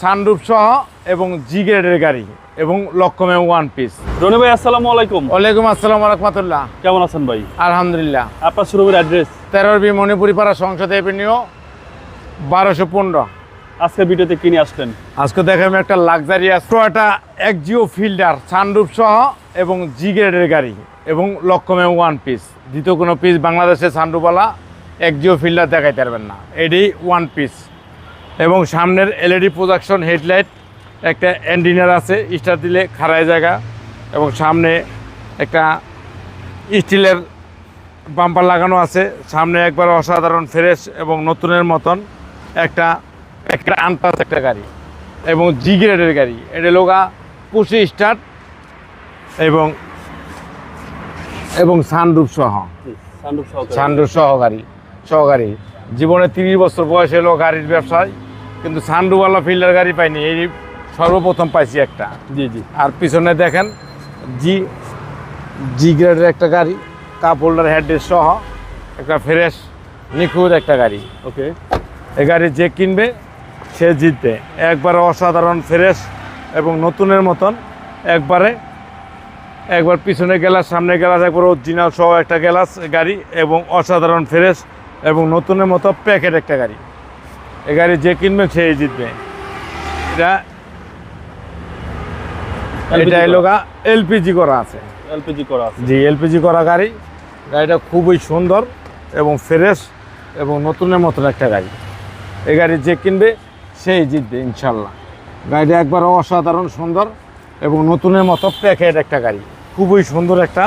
Sunroof সহ এবং জি গ্রেডের গাড়ি এবং লক্ষ্যমে ওয়ান পিস রনি ভাই আসসালামু আলাইকুম। ওয়ালাইকুম আসসালাম রহমতুল্লাহ। কেমন আছেন ভাই? আলহামদুলিল্লাহ। আপনার শোরুমের অ্যাড্রেস তেরোর বি মণিপুরি পাড়া সংসদ এভিনিউ বারোশো পনেরো। আজকে ভিডিওতে কিনে আসলেন? আজকে দেখাম একটা luxurious Toyota Axio fielder sunroof সহ এবং জি গ্রেডের গাড়ি এবং লক্ষ্যমে ওয়ান পিস দ্বিতীয় কোনো পিস বাংলাদেশে সানরুফওয়ালা একজিও ফিল্ডার দেখাইতে পারবেন না। এটি ওয়ান পিস এবং সামনের এলইডি প্রোজেকশন হেডলাইট একটা অ্যান্ডিনার আছে স্টার দিলে খাড়ায় জায়গা এবং সামনে একটা স্টিলের বাম্পার লাগানো আছে সামনে একবার অসাধারণ ফ্রেশ এবং নতুনের মতন একটা একটা আনটাস একটা গাড়ি এবং জি গ্রেডের গাড়ি এটা লোগা পুষি স্টার্ট এবং এবং সানরুফ সহ। সহকারে সানরুফ সহ গাড়ি সহ গাড়ি। জীবনে তিরিশ বছর বয়সে এলো গাড়ির ব্যবসায়। কিন্তু সানরুফওয়ালা ফিল্ডার গাড়ি পাইনি এই সর্বপ্রথম পাইছি একটা। জি জি। আর পিছনে দেখেন জি জি গ্রেডের একটা গাড়ি কাপ হোল্ডার হেডের সহ একটা ফ্রেশ নিখুঁত একটা গাড়ি। ওকে। এই গাড়ি যে কিনবে সে জিতবে। একবারে অসাধারণ ফ্রেশ এবং নতুনের মতন একবারে একবার পিছনে গ্লাস সামনে গ্লাস একবার অরিজিনাল সহ একটা গ্লাস গাড়ি এবং অসাধারণ ফ্রেশ এবং নতুনের মতো প্যাকেট একটা গাড়ি। এই গাড়ি যে কিনবে সেই জিতবে। এটা এটা এলোগা এলপিজি করা আছে। এলপিজি করা আছে। জি এলপিজি করা গাড়ি। গাড়িটা খুবই সুন্দর এবং ফ্রেশ এবং নতুনের মতন একটা গাড়ি। এই গাড়ি যে কিনবে সেই জিতবে ইনশাল্লাহ। গাড়িটা একবার অসাধারণ সুন্দর এবং নতুনের মতো প্যাকেট একটা গাড়ি। খুবই সুন্দর একটা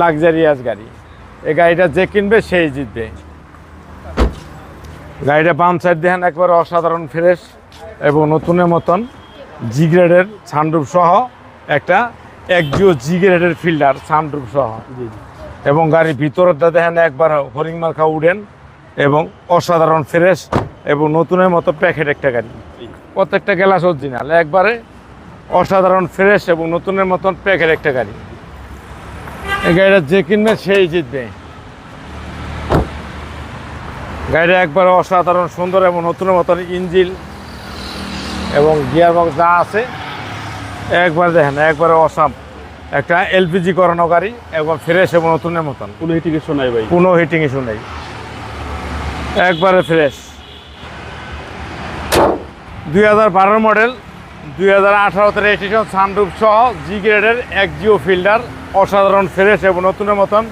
লাক্সারিয়াস গাড়ি। এই গাড়িটা যে কিনবে সেই জিতবে। গাড়িটা বাম সাইড দেখেন একবার অসাধারণ ফ্রেশ এবং নতুনের মতন জি গ্রেডের সানরুফ সহ একটা একজিও জি গ্রেডের ফিল্ডার সানরুফ সহ এবং গাড়ির ভিতরটা দেখেন একবার হরিং মার্কা উডেন এবং অসাধারণ ফ্রেশ এবং নতুনের মতো প্যাকেট একটা গাড়ি। প্রত্যেকটা গ্লাস অরিজিনাল একবারে অসাধারণ ফ্রেশ এবং নতুনের মতন প্যাকেট একটা গাড়ি। এই গাড়িটা যে কিনবে সেই জিতবে। গাড়িটা একবারে অসাধারণ সুন্দর এবং নতুন মতন ইঞ্জিল এবং গিয়ার বক্স যা আছে একবার দেখেন একবারে অসাম। একটা এলপিজি করানো গাড়ি এবং ফ্রেশ এবং নতুনের মতন। কোনো হিটিং ইস্যু নাই ভাই। কোনো হিটিং ইস্যু নেই। একবারে ফ্রেশ। দুই হাজার বারো মডেল দুই হাজার আঠারোতে রেজিস্ট্রেশন সানরুফ সহ জি গ্রেডের এক জিও ফিল্ডার অসাধারণ ফ্রেশ এবং নতুনের মতন।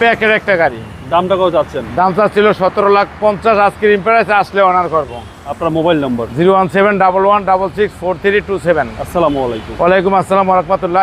প্যাকের একটা গাড়ি। দামটা কত যাচ্ছেন দাম ছিল সতেরো লাখ পঞ্চাশ আজকের ইম্পারেস আসলে অনার করব। আপনার mobile number zero one seven double one double six four three two seven. আসসালামু আলাইকুম। ওয়ালাইকুম আসসালাম রহমতুল্লাহ